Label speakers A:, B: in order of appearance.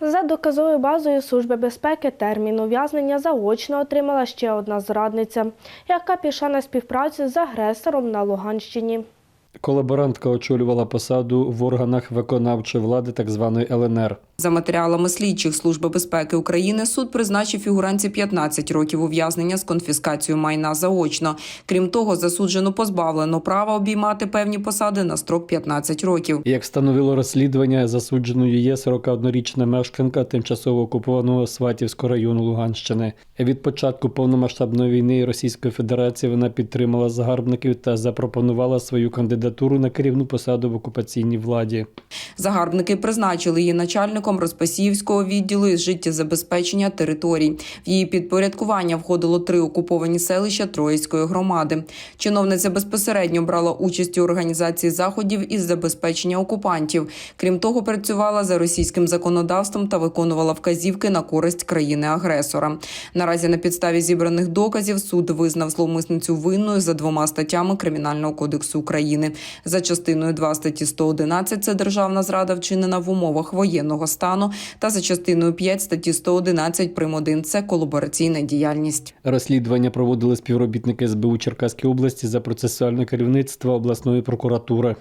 A: За доказовою базою Служби безпеки термін ув'язнення заочно отримала ще одна зрадниця, яка пішла на співпрацю з агресором на Луганщині.
B: Колаборантка очолювала посаду в органах виконавчої влади так званої ЛНР.
C: За матеріалами слідчих Служби безпеки України суд призначив фігуранці 15 років ув'язнення з конфіскацією майна заочно. Крім того, засуджено позбавлено права обіймати певні посади на строк 15 років.
B: Як встановило розслідування, засудженою є 41-річна мешканка тимчасово окупованого Сватівського району Луганщини. Від початку повномасштабної війни Російської Федерації вона підтримала загарбників та запропонувала свою кандидатуру на керівну посаду в окупаційній владі.
C: Загарбники призначили її начальником Розпасіївського відділу із життєзабезпечення територій. В її підпорядкування входило три окуповані селища Троїцької громади. Чиновниця безпосередньо брала участь у організації заходів із забезпечення окупантів. Крім того, працювала за російським законодавством та виконувала вказівки на користь країни-агресора. Наразі на підставі зібраних доказів суд визнав зловмисницю винною за двома статтями Кримінального кодексу України. За частиною 2 статті 111 – це державна зрада вчинена в умовах воєнного стану, та за частиною 5 статті 111 прим. 1 – це колабораційна діяльність.
B: Розслідування проводили співробітники СБУ Черкаської області за процесуальне керівництво обласної прокуратури.